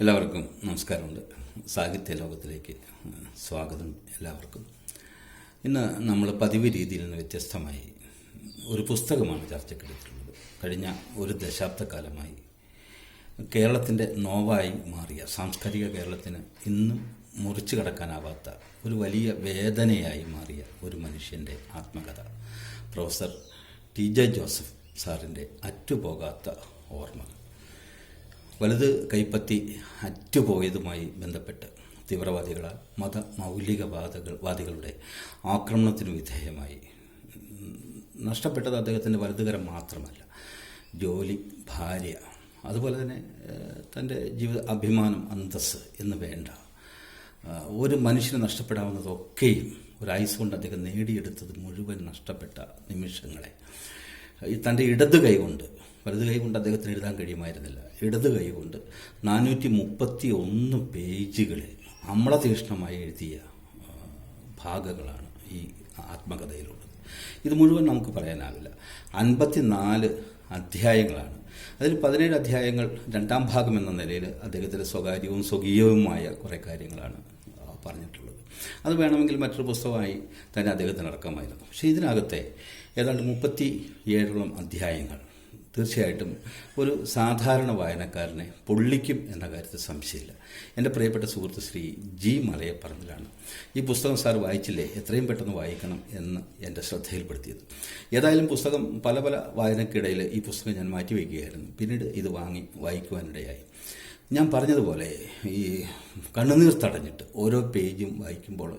എല്ലാവർക്കും നമസ്കാരമുണ്ട്. സാഹിത്യ ലോകത്തിലേക്ക് സ്വാഗതം എല്ലാവർക്കും. ഇന്ന് നമ്മൾ പതിവ് രീതിയിൽ നിന്ന് വ്യത്യസ്തമായി ഒരു പുസ്തകമാണ് ചർച്ചയ്ക്കെടുത്തിട്ടുള്ളത്. കഴിഞ്ഞ ഒരു ദശാബ്ദക്കാലമായി കേരളത്തിന്റെ നോവായി മാറിയ സാംസ്കാരിക കേരളത്തിന് ഇന്നും മുറിച്ചു കടക്കാനാവാത്ത ഒരു വലിയ വേദനയായി മാറിയ ഒരു മനുഷ്യന്റെ ആത്മകഥ. പ്രൊഫസർ ടി ജെ ജോസഫ് സാറിന്റെ അറ്റുപോകാത്ത ഓർമ്മകൾ. വലുത് കൈപ്പത്തി അറ്റുപോയതുമായി ബന്ധപ്പെട്ട് തീവ്രവാദികളാൽ മത മൗലികവാദകൾ വാദികളുടെ ആക്രമണത്തിന് വിധേയമായി. നഷ്ടപ്പെട്ടത് അദ്ദേഹത്തിന്റെ വലതുകരം മാത്രമല്ല ജോലി ഭാര്യ അതുപോലെ തന്നെ തന്റെ ജീവിത അഭിമാനം അന്തസ് എന്ന് വേണ്ട ഒരു മനുഷ്യന് നഷ്ടപ്പെടാവുന്നതൊക്കെയും ഒരു ഐസ് കൊണ്ട് അദ്ദേഹം നേടിയെടുത്തത് മുഴുവൻ നഷ്ടപ്പെട്ട നിമിഷങ്ങളെ. തന്റെ ഇടത് കൈ കൊണ്ട് വലത് കൈ കൊണ്ട് അദ്ദേഹത്തിന് എഴുതാൻ കഴിയുമായിരുന്നില്ല. ഇടത് കൈ കൊണ്ട് നാനൂറ്റി മുപ്പത്തി ഒന്ന് പേജുകളിൽ അമ്ലതീഷ്ണമായി എഴുതിയ ഭാഗങ്ങളാണ് ഈ ആത്മകഥയിലുള്ളത്. ഇത് മുഴുവൻ നമുക്ക് പറയാനാവില്ല. അൻപത്തിനാല് അധ്യായങ്ങളാണ്. അതിൽ പതിനേഴ് അധ്യായങ്ങൾ രണ്ടാം ഭാഗം എന്ന നിലയിൽ അദ്ദേഹത്തിന്റെ സ്വകാര്യവും സ്വകീയവുമായ കുറേ കാര്യങ്ങളാണ് പറഞ്ഞിട്ടുള്ളത്. അത് വേണമെങ്കിൽ മറ്റൊരു പുസ്തകമായി തന്നെ അദ്ദേഹത്തിന് ഇറക്കാമായിരുന്നു പക്ഷേ ഇതിനകത്തെ ഏതാണ്ട് മുപ്പത്തി ഏഴോളം അധ്യായങ്ങൾ തീർച്ചയായിട്ടും ഒരു സാധാരണ വായനക്കാരനെ പൊള്ളിക്കും എന്ന കാര്യത്തിൽ സംശയമില്ല. എന്റെ പ്രിയപ്പെട്ട സുഹൃത്ത് ശ്രീ ജി മലയപ്പറമ്പിലാണ്. ഈ പുസ്തകം സാർ വായിച്ചില്ലേ? എത്രയും പെട്ടെന്ന് വായിക്കണം എന്ന് എന്റെ ശ്രദ്ധയിൽപ്പെടുത്തിയത്. ഏതായാലും പുസ്തകം പല പല വായനക്കിടയിൽ ഈ പുസ്തകം ഞാൻ മാറ്റിവെക്കുകയായിരുന്നു. പിന്നീട് ഇത് വാങ്ങി വായിക്കുവാനിടയായി. ഞാൻ പറഞ്ഞതുപോലെ ഈ കണ്ണുനീർ തടഞ്ഞിട്ട് ഓരോ പേജും വായിക്കുമ്പോൾ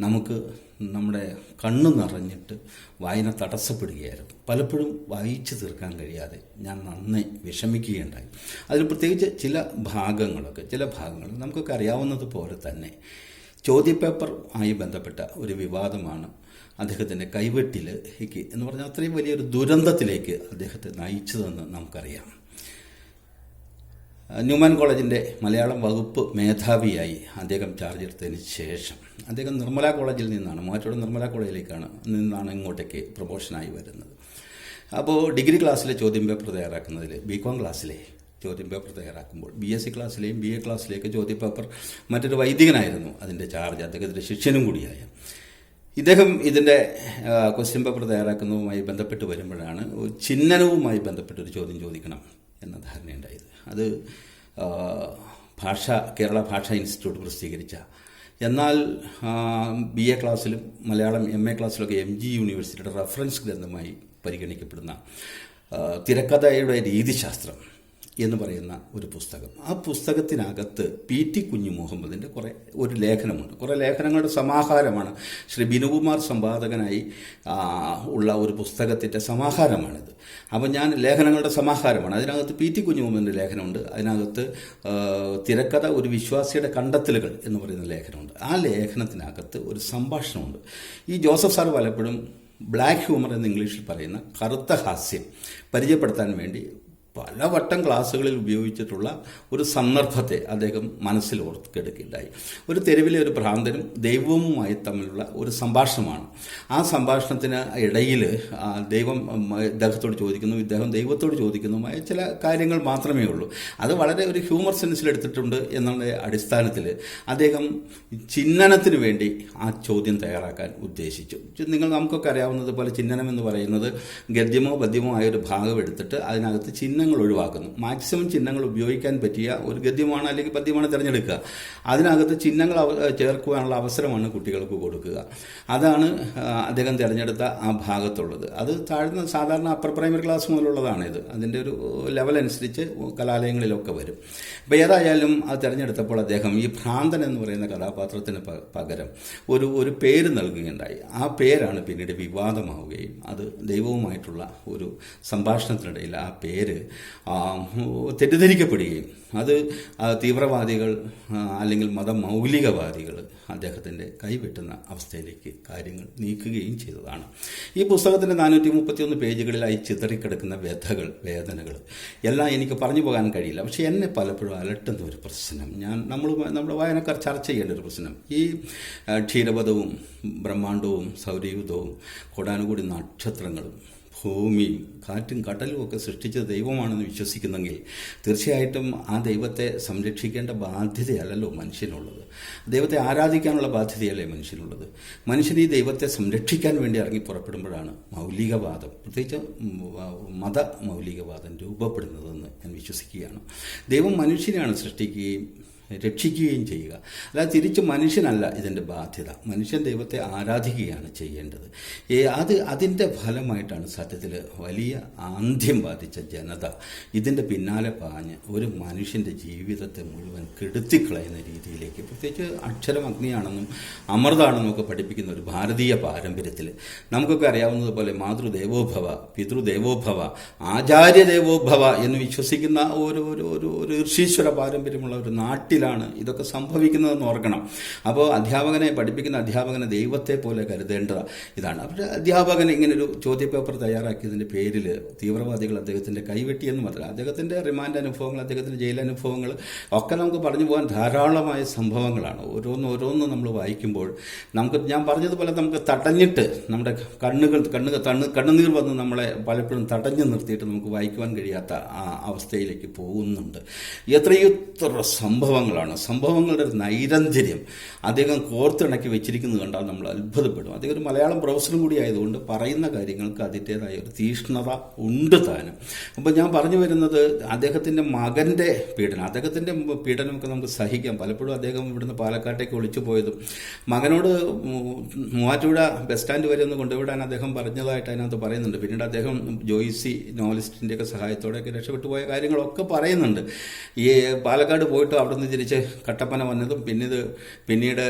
നമുക്ക് നമ്മുടെ കണ്ണ് നിറഞ്ഞിട്ട് വായന തടസ്സപ്പെടുകയായിരുന്നു. പലപ്പോഴും വായിച്ചു തീർക്കാൻ കഴിയാതെ ഞാൻ നന്നായി വിഷമിക്കുകയുണ്ടായി. അതിൽ പ്രത്യേകിച്ച് ചില ഭാഗങ്ങളൊക്കെ ചില ഭാഗങ്ങൾ നമുക്കൊക്കെ അറിയാവുന്നതുപോലെ തന്നെ ചോദ്യപേപ്പർ ആയി ബന്ധപ്പെട്ട ഒരു വിവാദമാണ് അദ്ദേഹത്തിന്റെ കൈവെട്ടിലേക്ക് എന്ന് പറഞ്ഞാൽ അത്രയും വലിയൊരു ദുരന്തത്തിലേക്ക് അദ്ദേഹത്തെ നയിച്ചതെന്ന് നമുക്കറിയാം. ന്യൂമാൻ കോളേജിന്റെ മലയാളം വകുപ്പ് മേധാവിയായി അദ്ദേഹം ചാർജ് എടുത്തതിന് ശേഷം. അദ്ദേഹം നിർമ്മല കോളേജിൽ നിന്നാണ് മൂവാറ്റോട് നിർമ്മല കോളേജിലേക്കാണ് നിന്നാണ് ഇങ്ങോട്ടേക്ക് പ്രൊമോഷനായി വരുന്നത്. അപ്പോൾ ഡിഗ്രി ക്ലാസ്സിലെ ചോദ്യം പേപ്പർ തയ്യാറാക്കുന്നതിൽ ബി കോം ക്ലാസ്സിലെ ചോദ്യം പേപ്പർ തയ്യാറാക്കുമ്പോൾ ബി എസ് സി ക്ലാസ്സിലെയും ബി എ ക്ലാസ്സിലേക്ക് ചോദ്യം പേപ്പർ മറ്റൊരു വൈദികനായിരുന്നു അതിന്റെ ചാർജ് അദ്ദേഹത്തിന്റെ ശിഷ്യനും കൂടിയായ. ഇദ്ദേഹം ഇതിന്റെ ക്വസ്റ്റ്യൻ പേപ്പർ തയ്യാറാക്കുന്നതുമായി ബന്ധപ്പെട്ട് വരുമ്പോഴാണ് ചിഹ്നനവുമായി ബന്ധപ്പെട്ടൊരു ചോദ്യം ചോദിക്കണം. എന്ന ധാരണയുണ്ടായത്. അത് ഭാഷ കേരള ഭാഷാ ഇൻസ്റ്റിറ്റ്യൂട്ട് പ്രസിദ്ധീകരിച്ച. എന്നാൽ ബി എ ക്ലാസ്സിലും മലയാളം എം എ ക്ലാസ്സിലൊക്കെ എം ജി യൂണിവേഴ്സിറ്റിയുടെ റെഫറൻസ് ഗ്രന്ഥമായി പരിഗണിക്കപ്പെടുന്ന തിരക്കഥയുടെ രീതിശാസ്ത്രം എന്ന് പറയുന്ന ഒരു പുസ്തകം. ആ പുസ്തകത്തിനകത്ത് പി ടി കുഞ്ഞു മുഹമ്മദിന്റെ കുറേ ഒരു ലേഖനമുണ്ട്. കുറേ ലേഖനങ്ങളുടെ സമാഹാരമാണ്. ശ്രീ ബിനുകുമാർ സമ്പാദകനായി ഉള്ള ഒരു പുസ്തകത്തിന്റെ സമാഹാരമാണിത്. അപ്പോൾ ഞാൻ ലേഖനങ്ങളുടെ സമാഹാരമാണ്. അതിനകത്ത് പി ടി കുഞ്ഞു മുഹമ്മദിന്റെ ലേഖനമുണ്ട്. അതിനകത്ത് തിരക്കഥ ഒരു വിശ്വാസിയുടെ കണ്ടെത്തലുകൾ എന്ന് പറയുന്ന ലേഖനമുണ്ട്. ആ ലേഖനത്തിനകത്ത് ഒരു സംഭാഷണമുണ്ട്. ഈ ജോസഫ് സാർ പലപ്പോഴും ബ്ലാക്ക് ഹ്യൂമർ എന്ന് ഇംഗ്ലീഷിൽ പറയുന്ന കറുത്ത ഹാസ്യം പരിചയപ്പെടുത്താൻ വേണ്ടി പലവട്ടം ക്ലാസ്സുകളിൽ ഉപയോഗിച്ചിട്ടുള്ള ഒരു സന്ദർഭത്തെ അദ്ദേഹം മനസ്സിൽ ഓർത്തെടുക്കുകയുണ്ടായി. ഒരു തെരുവിലെ ഒരു ഭ്രാന്തനും ദൈവവുമായി തമ്മിലുള്ള ഒരു സംഭാഷണമാണ്. ആ സംഭാഷണത്തിന് ഇടയിൽ ദൈവം ഇദ്ദേഹത്തോട് ചോദിക്കുന്നു ഇദ്ദേഹം ദൈവത്തോട് ചോദിക്കുന്നതുമായ ചില കാര്യങ്ങൾ മാത്രമേ ഉള്ളൂ. അത് വളരെ ഒരു ഹ്യൂമർ സെൻസിൽ എടുത്തിട്ടുണ്ട് എന്നുള്ള അടിസ്ഥാനത്തിൽ അദ്ദേഹം ചിഹ്നനത്തിന് വേണ്ടി ആ ചോദ്യം തയ്യാറാക്കാൻ ഉദ്ദേശിച്ചു. നിങ്ങൾ നമുക്കൊക്കെ അറിയാവുന്നത് പോലെ ചിഹ്നനം എന്ന് പറയുന്നത് ഗദ്യമോ പദ്യമോ ആയ ഒരു ഭാഗം എടുത്തിട്ട് അതിനകത്ത് ചിഹ്നങ്ങൾ ഒഴിവാക്കുന്നു. മാക്സിമം ചിഹ്നങ്ങൾ ഉപയോഗിക്കാൻ പറ്റിയ ഒരു ഗദ്യമാണ് അല്ലെങ്കിൽ പദ്യമാണ് തിരഞ്ഞെടുക്കുക. അതിനകത്ത് ചിഹ്നങ്ങൾ ചേർക്കുവാനുള്ള അവസരമാണ് കുട്ടികൾക്ക് കൊടുക്കുക. അതാണ് അദ്ദേഹം തിരഞ്ഞെടുത്ത ആ ഭാഗത്തുള്ളത്. അത് താഴ്ന്ന സാധാരണ അപ്പർ പ്രൈമറി ക്ലാസ് മുതലുള്ളതാണ് ഇത്. അതിന്റെ ഒരു ലെവൽ അനുസരിച്ച് കലാലയങ്ങളിലൊക്കെ വരും. അപ്പോൾ ഏതായാലും അത് തിരഞ്ഞെടുത്തപ്പോൾ അദ്ദേഹം ഈ ഭ്രാന്തൻ എന്ന് പറയുന്ന കഥാപാത്രത്തിന് പകരം ഒരു ഒരു പേര് നൽകുകയുണ്ടായി. ആ പേരാണ് പിന്നീട് വിവാദമാവുകയും അത് ദൈവവുമായിട്ടുള്ള ഒരു സംഭാഷണത്തിനിടയിൽ ആ പേര് തെറ്റിദ്ധരിക്കപ്പെടുകയും അത് തീവ്രവാദികൾ അല്ലെങ്കിൽ മതമൗലികവാദികൾ അദ്ദേഹത്തിന്റെ കൈവെട്ടുന്ന അവസ്ഥയിലേക്ക് കാര്യങ്ങൾ നീക്കുകയും ചെയ്തതാണ്. ഈ പുസ്തകത്തിന്റെ നാനൂറ്റി മുപ്പത്തിയൊന്ന് പേജുകളിലായി ചിതറിക്കിടക്കുന്ന വ്യഥകൾ വേദനകൾ എല്ലാം എനിക്ക് പറഞ്ഞു പോകാൻ കഴിയില്ല. പക്ഷേ എന്നെ പലപ്പോഴും അലട്ടുന്ന ഒരു പ്രശ്നം. ഞാൻ നമ്മൾ നമ്മുടെ വായനക്കാർ ചർച്ച ചെയ്യേണ്ട ഒരു പ്രശ്നം. ഈ ക്ഷീരപഥവും ബ്രഹ്മാണ്ടവും സൗരയുധവും കൊടാനുകൂടി നക്ഷത്രങ്ങളും ഭൂമിയും കാറ്റും കടലും ഒക്കെ സൃഷ്ടിച്ച ദൈവമാണെന്ന് വിശ്വസിക്കുന്നെങ്കിൽ തീർച്ചയായിട്ടും ആ ദൈവത്തെ സംരക്ഷിക്കേണ്ട ബാധ്യതയല്ലല്ലോ മനുഷ്യനുള്ളത്. ദൈവത്തെ ആരാധിക്കാനുള്ള ബാധ്യതയല്ലേ മനുഷ്യനുള്ളത്? മനുഷ്യൻ ഈ ദൈവത്തെ സംരക്ഷിക്കാൻ വേണ്ടി ഇറങ്ങി പുറപ്പെടുമ്പോഴാണ് മൗലികവാദം. പ്രത്യേകിച്ച് മത മൗലികവാദം രൂപപ്പെടുന്നതെന്ന് ഞാൻ വിശ്വസിക്കുകയാണ്. ദൈവം മനുഷ്യനെയാണ് സൃഷ്ടിക്കുകയും രക്ഷിക്കുകയും ചെയ്യുക. അല്ലാതെ തിരിച്ച് മനുഷ്യനല്ല ഇതിന്റെ ബാധ്യത. മനുഷ്യൻ ദൈവത്തെ ആരാധിക്കുകയാണ് ചെയ്യേണ്ടത്. അത് അതിന്റെ ഫലമായിട്ടാണ് സത്യത്തിൽ വലിയ ആന്ധ്യം ബാധിച്ച ജനത ഇതിന്റെ പിന്നാലെ പാഞ്ഞ് ഒരു മനുഷ്യന്റെ ജീവിതത്തെ മുഴുവൻ കെടുത്തിക്കളയുന്ന രീതിയിലേക്ക് പ്രത്യേകിച്ച് അക്ഷരം അഗ്നിയാണെന്നും അമൃതാണെന്നും ഒക്കെ പഠിപ്പിക്കുന്ന ഒരു ഭാരതീയ പാരമ്പര്യത്തിൽ നമുക്കൊക്കെ അറിയാവുന്നതുപോലെ മാതൃദേവോഭവ പിതൃദേവോഭവ ആചാര്യദേവോഭവ എന്ന് വിശ്വസിക്കുന്ന ഒരു ഒരു ഒരു ഋഷീശ്വര പാരമ്പര്യമുള്ള ഒരു നാട്ടിലാണ് ഇതൊക്കെ സംഭവിക്കുന്നതെന്ന് ഓർക്കണം. അപ്പോൾ അധ്യാപകനെ പഠിപ്പിക്കുന്ന അധ്യാപകനെ ദൈവത്തെ പോലെ കരുതേണ്ടത്. ഇതാണ്. അപ്പോൾ അധ്യാപകൻ ഇങ്ങനൊരു ചോദ്യപേപ്പർ തയ്യാറാക്കിയതിന്റെ പേരിൽ തീവ്രവാദികൾ അദ്ദേഹത്തിന്റെ കൈവെട്ടിയെന്ന് മാത്രമല്ല അദ്ദേഹത്തിന്റെ റിമാൻഡ് അനുഭവങ്ങൾ അദ്ദേഹത്തിന്റെ ജയിൽ അനുഭവങ്ങൾ ഒക്കെ നമുക്ക് പറഞ്ഞു പോകാൻ ധാരാളമായ സംഭവങ്ങളാണ്. ഓരോന്ന് ഓരോന്ന് നമ്മൾ വായിക്കുമ്പോൾ നമുക്ക് ഞാൻ പറഞ്ഞതുപോലെ നമുക്ക് തടഞ്ഞിട്ട് നമ്മുടെ കണ്ണുകൾ കണ്ണു തണ്ണു കണ്ണുനീർ വന്ന് നമ്മളെ പലപ്പോഴും തടഞ്ഞു നിർത്തിയിട്ട് നമുക്ക് വായിക്കുവാൻ കഴിയാത്ത ആ അവസ്ഥയിലേക്ക് പോകുന്നുണ്ട്. എത്രയെത്ര സംഭവങ്ങളാണ്. സംഭവങ്ങളുടെ ഒരു നൈരന്തര്യം അദ്ദേഹം കോർത്തിണക്കി വെച്ചിരിക്കുന്നത് കണ്ടാൽ നമ്മൾ അത്ഭുതപ്പെടും. അദ്ദേഹം ഒരു മലയാളം പ്രൊഫസറും കൂടി ആയതുകൊണ്ട് പറയുന്ന കാര്യങ്ങൾക്ക് അതിന്റേതായ ഒരു തീഷ്ണത ഉണ്ട് താനും. അപ്പോൾ ഞാൻ പറഞ്ഞു വരുന്നത് അദ്ദേഹത്തിന്റെ മകന്റെ പീഡനം അദ്ദേഹത്തിന്റെ പീഡനമൊക്കെ നമുക്ക് സഹിക്കാം. പലപ്പോഴും അദ്ദേഹം ഇവിടുന്ന് പാലക്കാട്ടേക്ക് ഒളിച്ചു പോയതും മകനോട് മൂവാറ്റുപുഴ ബസ് സ്റ്റാൻഡ് വരെ ഒന്ന് കൊണ്ടുവിടാൻ അദ്ദേഹം പറഞ്ഞതായിട്ട് അതിനകത്ത് പറയുന്നുണ്ട്. പിന്നീട് അദ്ദേഹം ജോയിസി നോവലിസ്റ്റിന്റെയൊക്കെ സഹായത്തോടെയൊക്കെ രക്ഷപ്പെട്ടു പോയ കാര്യങ്ങളൊക്കെ പറയുന്നുണ്ട്. ഈ പാലക്കാട് പോയിട്ട് അവിടെ നിന്ന് തിരിച്ച് കട്ടപ്പന വന്നതും പിന്നീട് പിന്നീട്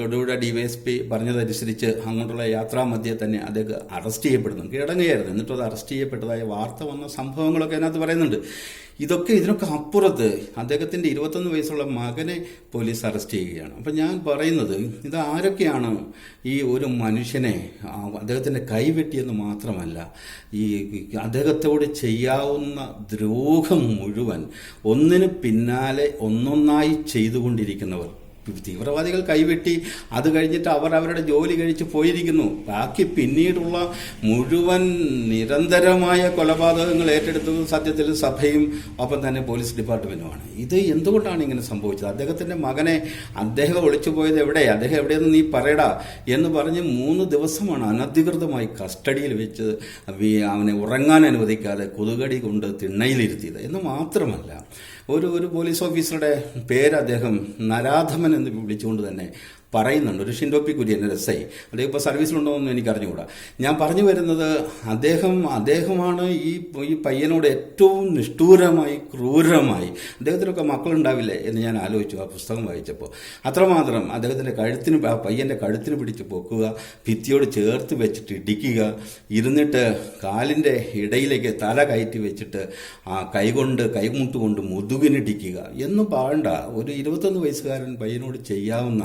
Thodupuzha D Y S P പറഞ്ഞതനുസരിച്ച് അങ്ങോട്ടുള്ള യാത്രാമധ്യേ തന്നെ അദ്ദേഹം അറസ്റ്റ് ചെയ്യപ്പെടുന്നു. കീഴടങ്ങുകയായിരുന്നു. അത് അറസ്റ്റ് ചെയ്യപ്പെട്ടതായ വാർത്ത വന്ന സംഭവങ്ങളൊക്കെ അതിനകത്ത് പറയുന്നുണ്ട്. ഇതൊക്കെ ഇതിനൊക്കെ അപ്പുറത്ത് അദ്ദേഹത്തിന്റെ ഇരുപത്തൊന്ന് വയസ്സുള്ള മകനെ പോലീസ് അറസ്റ്റ് ചെയ്യുകയാണ്. അപ്പം ഞാൻ പറയുന്നത് ഇത് ആരൊക്കെയാണ് ഈ ഒരു മനുഷ്യനെ അദ്ദേഹത്തിന്റെ കൈവെട്ടിയെന്ന് മാത്രമല്ല ഈ അദ്ദേഹത്തോട് ചെയ്യാവുന്ന ദ്രോഹം മുഴുവൻ ഒന്നിന് പിന്നാലെ ഒന്നൊന്നായി ചെയ്തുകൊണ്ടിരിക്കുന്നവർ. തീവ്രവാദികൾ കൈവെട്ടി അത് കഴിഞ്ഞിട്ട് അവർ അവരുടെ ജോലി കഴിച്ച് പോയിരിക്കുന്നു. ബാക്കി പിന്നീടുള്ള മുഴുവൻ നിരന്തരമായ കൊലപാതകങ്ങൾ ഏറ്റെടുത്തത് സത്യത്തിൽ സഭയും ഒപ്പം തന്നെ പോലീസ് ഡിപ്പാർട്ട്മെന്റുമാണ്. ഇത് എന്തുകൊണ്ടാണ് ഇങ്ങനെ സംഭവിച്ചത്? അദ്ദേഹത്തിന്റെ മകനെ അദ്ദേഹം ഒളിച്ചു പോയത് എവിടെ? അദ്ദേഹം എവിടെയെന്ന് നീ പറയടാ എന്ന് പറഞ്ഞ് മൂന്ന് ദിവസമാണ് അനധികൃതമായി കസ്റ്റഡിയിൽ വെച്ച് അവനെ ഉറങ്ങാൻ അനുവദിക്കാതെ കൊതുകടി കൊണ്ട് തിണ്ണയിലിരുത്തിയത്. എന്ന് മാത്രമല്ല ഒരു ഒരു പോലീസ് ഓഫീസറുടെ പേര് അദ്ദേഹം നരാധമൻ എന്ന് വിളിച്ചുകൊണ്ട് തന്നെ പറയുന്നുണ്ട്. ഒരു ഷിൻഡോപ്പി കുര്യൻ എസ് ഐ. അദ്ദേഹം ഇപ്പോൾ സർവീസിലുണ്ടോ എന്ന് എനിക്ക് അറിഞ്ഞുകൂടാ ഞാൻ പറഞ്ഞു വരുന്നത് അദ്ദേഹം അദ്ദേഹമാണ് ഈ ഈ പയ്യനോട് ഏറ്റവും നിഷ്ഠൂരമായി ക്രൂരമായി അദ്ദേഹത്തിനൊക്കെ മക്കളുണ്ടാവില്ലേ എന്ന് ഞാൻ ആലോചിച്ചു ആ പുസ്തകം വായിച്ചപ്പോൾ അത്രമാത്രം അദ്ദേഹത്തിന്റെ കഴുത്തിന് ആ പയ്യന്റെ കഴുത്തിന് പിടിച്ച് പൊക്കുക ഭിത്തിയോട് ചേർത്ത് വെച്ചിട്ട് ഇടിക്കുക ഇരുന്നിട്ട് കാലിന്റെ ഇടയിലേക്ക് തല കയറ്റി വെച്ചിട്ട് ആ കൈകൊണ്ട് കൈമുട്ട് കൊണ്ട് മുതുകിനിടിക്കുക എന്നും പാടണ്ട. ഒരു ഇരുപത്തൊന്ന് വയസ്സുകാരൻ പയ്യനോട് ചെയ്യാവുന്ന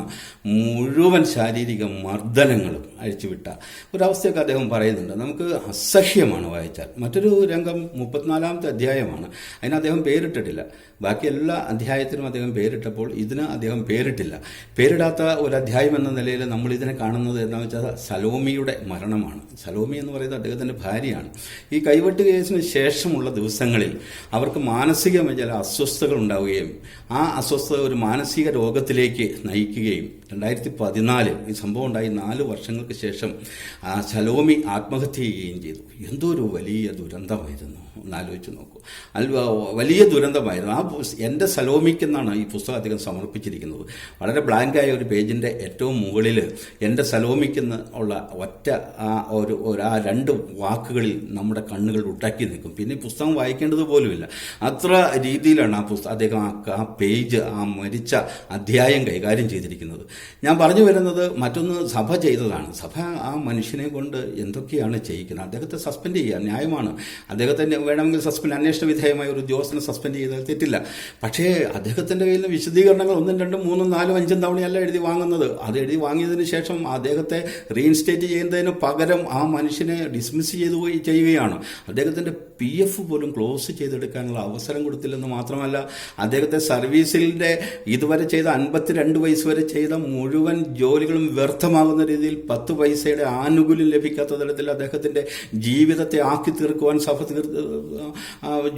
മുഴുവൻ ശാരീരിക മർദ്ദനങ്ങളും അഴിച്ചുവിട്ട. ഒരവസ്ഥയൊക്കെ അദ്ദേഹം പറയുന്നുണ്ട്. നമുക്ക് അസഹ്യമാണ് വായിച്ചാൽ. മറ്റൊരു രംഗം മുപ്പത്തിനാലാമത്തെ അധ്യായമാണ്. അതിന് അദ്ദേഹം പേരിട്ടിട്ടില്ല. ബാക്കി എല്ലാ അധ്യായത്തിനും അദ്ദേഹം പേരിട്ടപ്പോൾ ഇതിന് അദ്ദേഹം പേരിട്ടില്ല. പേരിടാത്ത ഒരു അധ്യായം എന്ന നിലയിൽ നമ്മൾ ഇതിനെ കാണുന്നത് എന്താണെന്ന് വെച്ചാൽ സലോമിയുടെ മരണമാണ്. സലോമി എന്ന് പറയുന്നത് അദ്ദേഹത്തിന്റെ ഭാര്യയാണ്. ഈ കൈവെട്ട് കേസിന് ശേഷമുള്ള ദിവസങ്ങളിൽ അവർക്ക് മാനസികമായ ചില അസ്വസ്ഥതകൾ ഉണ്ടാവുകയും ആ അസ്വസ്ഥത ഒരു മാനസിക രോഗത്തിലേക്ക് നയിക്കുകയും രണ്ടായിരത്തി പതിനാല് ഈ സംഭവം ഉണ്ടായി നാല് വർഷങ്ങൾക്ക് ശേഷം ആ ശലോമി ആത്മഹത്യ ചെയ്യുകയും ചെയ്തു. എന്തോ ഒരു വലിയ ദുരന്തമായിരുന്നു. ഒന്ന് ആലോചിച്ച് നോക്കൂ. അല്ല വലിയ ദുരന്തമായിരുന്നു. ആ എന്റെ സലോമിക്കെന്നാണ് ഈ പുസ്തകം അധികം സമർപ്പിച്ചിരിക്കുന്നത്. വളരെ ബ്ലാങ്കായ ഒരു പേജിന്റെ ഏറ്റവും മുകളിൽ എന്റെ സലോമിക്കെന്ന് ഉള്ള ഒറ്റ ആ ഒരു ആ രണ്ട് വാക്കുകളിൽ നമ്മുടെ കണ്ണുകൾ ഉണ്ടാക്കി നിൽക്കും. പിന്നെ പുസ്തകം വായിക്കേണ്ടത് പോലുമില്ല. അത്ര രീതിയിലാണ് ആ പുസ്തകം അദ്ദേഹം ആ പേജ് ആ മരിച്ച അധ്യായം കൈകാര്യം ചെയ്തിരിക്കുന്നത്. ഞാൻ പറഞ്ഞു വരുന്നത് മറ്റൊന്ന് സഭ ചെയ്തതാണ്. സഭ ആ മനുഷ്യനെ കൊണ്ട് എന്തൊക്കെയാണ് ചെയ്യിക്കുന്നത്? അദ്ദേഹത്തെ സസ്പെൻഡ് ചെയ്യുക ന്യായമാണ്. അദ്ദേഹത്തിന്റെ വേണമെങ്കിൽ സസ്പെൻഡ് അന്വേഷണ വിധേയമായ ഒരു ഉദ്യോഗസ്ഥനെ സസ്പെൻഡ് ചെയ്താൽ തെറ്റില്ല. പക്ഷേ അദ്ദേഹത്തിന്റെ കയ്യിൽ നിന്ന് വിശദീകരണങ്ങൾ ഒന്നും രണ്ടും മൂന്നും നാലും അഞ്ചും തവണയല്ല എഴുതി വാങ്ങുന്നത്. അത് എഴുതി വാങ്ങിയതിന് ശേഷം അദ്ദേഹത്തെ റീഇൻസ്റ്റേറ്റ് ചെയ്യുന്നതിന് പകരം ആ മനുഷ്യനെ ഡിസ്മിസ് ചെയ്തു ചെയ്യുകയാണ്. അദ്ദേഹത്തിന്റെ പി എഫ് പോലും ക്ലോസ് ചെയ്തെടുക്കാനുള്ള അവസരം കൊടുത്തില്ലെന്ന് മാത്രമല്ല അദ്ദേഹത്തെ സർവീസിന്റെ ഇതുവരെ ചെയ്ത അൻപത്തിരണ്ട് വയസ്സ് വരെ ചെയ്ത മുഴുവൻ ജോലികളും വ്യർത്ഥമാകുന്ന രീതിയിൽ പത്ത് പൈസയുടെ ആനുകൂല്യം ലഭിക്കാത്ത തരത്തിൽ അദ്ദേഹത്തിന്റെ ജീവിതത്തെ ആക്കി തീർക്കുവാൻ സഭ തീർത്ത്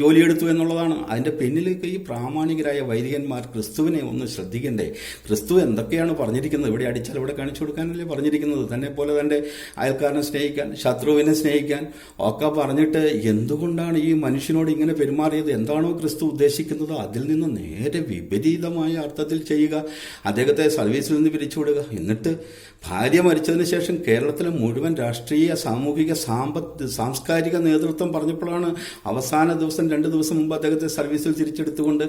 ജോലിയെടുത്തു എന്നുള്ളതാണ്. അതിന്റെ പിന്നിലേക്ക് ഈ പ്രാമാണികരായ വൈദികന്മാർ ക്രിസ്തുവിനെ ഒന്ന് ശ്രദ്ധിക്കണ്ടേ? ക്രിസ്തു എന്തൊക്കെയാണ് പറഞ്ഞിരിക്കുന്നത്? ഇവിടെ അടിച്ചാൽ ഇവിടെ കാണിച്ചു കൊടുക്കാനല്ലേ പറഞ്ഞിരിക്കുന്നത്? തന്നെ പോലെ തന്റെ അയൽക്കാരനെ സ്നേഹിക്കാൻ ശത്രുവിനെ സ്നേഹിക്കാൻ ഒക്കെ പറഞ്ഞിട്ട് എന്തുകൊണ്ടാണ് ഈ മനുഷ്യനോട് ഇങ്ങനെ പെരുമാറിയത്? എന്താണോ ക്രിസ്തു ഉദ്ദേശിക്കുന്നത്? അതിൽ നിന്ന് നേരെ വിപരീതമായ അർത്ഥത്തിൽ ചെയ്യുക. അദ്ദേഹത്തെ സർവീസിൽ നിന്ന് പിരിച്ചുവിടുക. എന്നിട്ട് ഭാര്യ മരിച്ചതിന് ശേഷം കേരളത്തിലെ മുഴുവൻ രാഷ്ട്രീയ സാമൂഹിക സാമ്പത്ത് സാംസ്കാരിക നേതൃത്വം പറഞ്ഞപ്പോഴാണ് അവസാന ദിവസം രണ്ട് ദിവസം മുമ്പ് അദ്ദേഹത്തെ സർവീസിൽ തിരിച്ചെടുത്തുകൊണ്ട്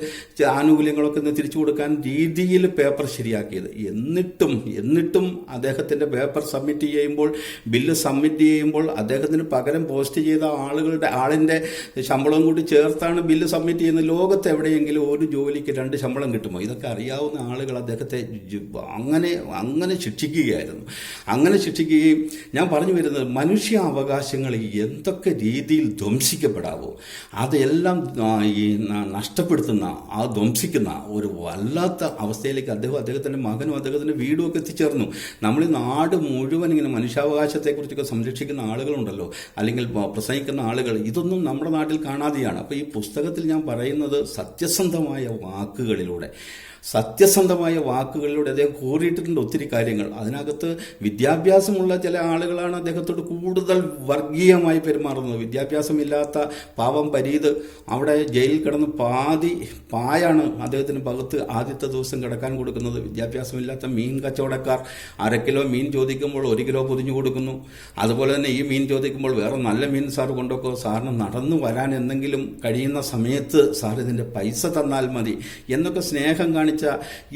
ആനുകൂല്യങ്ങളൊക്കെ ഒന്ന് തിരിച്ചു കൊടുക്കാൻ രീതിയിൽ പേപ്പർ ശരിയാക്കിയത്. എന്നിട്ടും എന്നിട്ടും അദ്ദേഹത്തിന്റെ പേപ്പർ സബ്മിറ്റ് ചെയ്യുമ്പോൾ ബില്ല് സബ്മിറ്റ് ചെയ്യുമ്പോൾ അദ്ദേഹത്തിന് പകരം പോസ്റ്റ് ചെയ്ത ആളുകളുടെ ആളിന്റെ ശമ്പളം കൂടി ചേർത്താണ് ബില്ല് സബ്മിറ്റ് ചെയ്യുന്നത്. ലോകത്ത് എവിടെയെങ്കിലും ഒരു ജോലിക്ക് രണ്ട് ശമ്പളം കിട്ടുമോ? ഇതൊക്കെ അറിയാവുന്ന ആളുകൾ അദ്ദേഹത്തെ അങ്ങനെ അങ്ങനെ ശിക്ഷിക്കുകയായിരുന്നു. അങ്ങനെ ശിക്ഷിക്കുകയും ഞാൻ പറഞ്ഞു വരുന്നത് മനുഷ്യ അവകാശങ്ങൾ എന്തൊക്കെ രീതിയിൽ ധ്വംസിക്കപ്പെടാവോ അതെല്ലാം ഈ നഷ്ടപ്പെടുത്തുന്ന ആ ധ്വംസിക്കുന്ന ഒരു വല്ലാത്ത അവസ്ഥയിലേക്ക് അദ്ദേഹം അദ്ദേഹത്തിന്റെ മകനും അദ്ദേഹത്തിന്റെ വീടും ഒക്കെ എത്തിച്ചേർന്നു. നമ്മൾ ഈ നാട് മുഴുവൻ ഇങ്ങനെ മനുഷ്യാവകാശത്തെക്കുറിച്ചൊക്കെ സംരക്ഷിക്കുന്ന ആളുകളുണ്ടല്ലോ അല്ലെങ്കിൽ പ്രസംഗിക്കുന്ന ആളുകൾ ഇതൊന്നും നമ്മുടെ നാട്ടിൽ കാണാതെയാണ്. അപ്പോൾ ഈ പുസ്തകത്തിൽ ഞാൻ പറയുന്നത് സത്യസന്ധമായ വാക്കുകളിലൂടെ. സത്യസന്ധമായ വാക്കുകളിലൂടെ അദ്ദേഹം കോറിയിട്ടിട്ടുണ്ട് ഒത്തിരി കാര്യങ്ങൾ. അതിനകത്ത് വിദ്യാഭ്യാസമുള്ള ചില ആളുകളാണ് അദ്ദേഹത്തോട് കൂടുതൽ വർഗീയമായി പെരുമാറുന്നത്. വിദ്യാഭ്യാസമില്ലാത്ത പാവം പരീത് അവിടെ ജയിലിൽ കിടന്ന് പാതി പായാണ് അദ്ദേഹത്തിന് പകത്ത് ആദ്യത്തെ ദിവസം കിടക്കാൻ കൊടുക്കുന്നത്. വിദ്യാഭ്യാസമില്ലാത്ത മീൻ കച്ചവടക്കാർ അര കിലോ മീൻ ചോദിക്കുമ്പോൾ ഒരു കിലോ പൊതിഞ്ഞു കൊടുക്കുന്നു. അതുപോലെ തന്നെ ഈ മീൻ ചോദിക്കുമ്പോൾ വേറെ നല്ല മീൻ സാർ കൊണ്ടൊക്കെ സാറിന് നടന്നു വരാൻ എന്തെങ്കിലും കഴിയുന്ന സമയത്ത് സാർ ഇതിന്റെ പൈസ തന്നാൽ മതി. എന്നൊക്കെ സ്നേഹം കാണിച്ച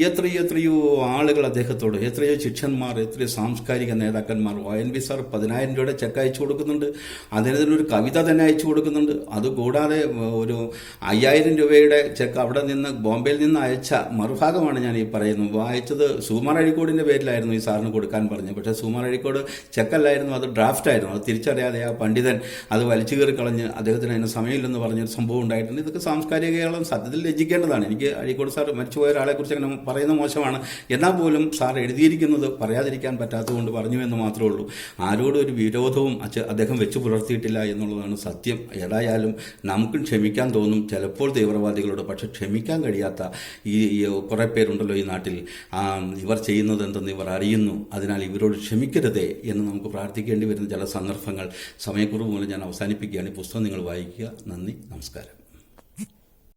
എത്രയോ എത്രയോ ആളുകൾ അദ്ദേഹത്തോട് എത്രയോ ശിക്ഷന്മാർ എത്രയോ സാംസ്കാരിക നേതാക്കന്മാർ ഒ എൻ വി സാർ പതിനായിരം രൂപയുടെ ചെക്ക് അയച്ചു കൊടുക്കുന്നുണ്ട് അദ്ദേഹത്തിനൊരു കവിത തന്നെ അയച്ചു കൊടുക്കുന്നുണ്ട്. അതുകൂടാതെ ഒരു അയ്യായിരം രൂപയുടെ ചെക്ക് അവിടെ നിന്ന് ബോംബെയിൽ നിന്ന് അയച്ച മറുഭാഗമാണ് ഞാൻ ഈ പറയുന്നത്. വായിച്ചത് സുമാർ അഴിക്കോടിന്റെ പേരിലായിരുന്നു ഈ സാറിന് കൊടുക്കാൻ പറഞ്ഞത്. പക്ഷേ സുമാർ അഴിക്കോട് ചെക്കല്ലായിരുന്നു അത് ഡ്രാഫ്റ്റ് ആയിരുന്നു. അത് തിരിച്ചറിയാതെ ആ പണ്ഡിതൻ അത് വലിച്ചു കയറി കളഞ്ഞ് അദ്ദേഹത്തിന് അതിന് സമയമില്ലെന്ന് പറഞ്ഞൊരു സംഭവം ഉണ്ടായിട്ടുണ്ട്. ഇതൊക്കെ സാംസ്കാരിക കേരളം സത്യത്തിൽ രചിക്കേണ്ടതാണ്. എനിക്ക് അഴീക്കോട് സാർ മരിച്ചുപോയ ഒരാളെ കുറിച്ച് അങ്ങനെ പറയുന്ന മോശമാണ്. എന്നാൽ പോലും സാർ എഴുതിയിരിക്കുന്നത് പറയാതിരിക്കാൻ പറ്റാത്തതുകൊണ്ട് പറഞ്ഞു എന്ന് മാത്രമേ ഉള്ളൂ. ആരോടും ഒരു വിരോധവും അച്ഛ- അദ്ദേഹം വെച്ച് പുലർത്തിയിട്ടില്ല എന്നുള്ളതാണ് സത്യം. ഏതായാലും നമുക്കും ക്ഷമിക്കാൻ തോന്നും ചിലപ്പോൾ തീവ്രവാദികളോട്. പക്ഷെ ക്ഷമിക്കാൻ കഴിയാത്ത ഈ കുറേ പേരുണ്ടല്ലോ ഈ നാട്ടിൽ. ഇവർ ചെയ്യുന്നത് എന്തെന്ന് ഇവർ അറിയുന്നു. അതിനാൽ ഇവരോട് ക്ഷമിക്കരുതേ എന്ന് നമുക്ക് പ്രാർത്ഥിക്കേണ്ടി വരുന്ന ചില സന്ദർഭങ്ങൾ. സമയക്കുറവ് മൂലം ഞാൻ അവസാനിപ്പിക്കുകയാണ്. ഈ പുസ്തകം നിങ്ങൾ വായിക്കുക. നന്ദി. നമസ്കാരം.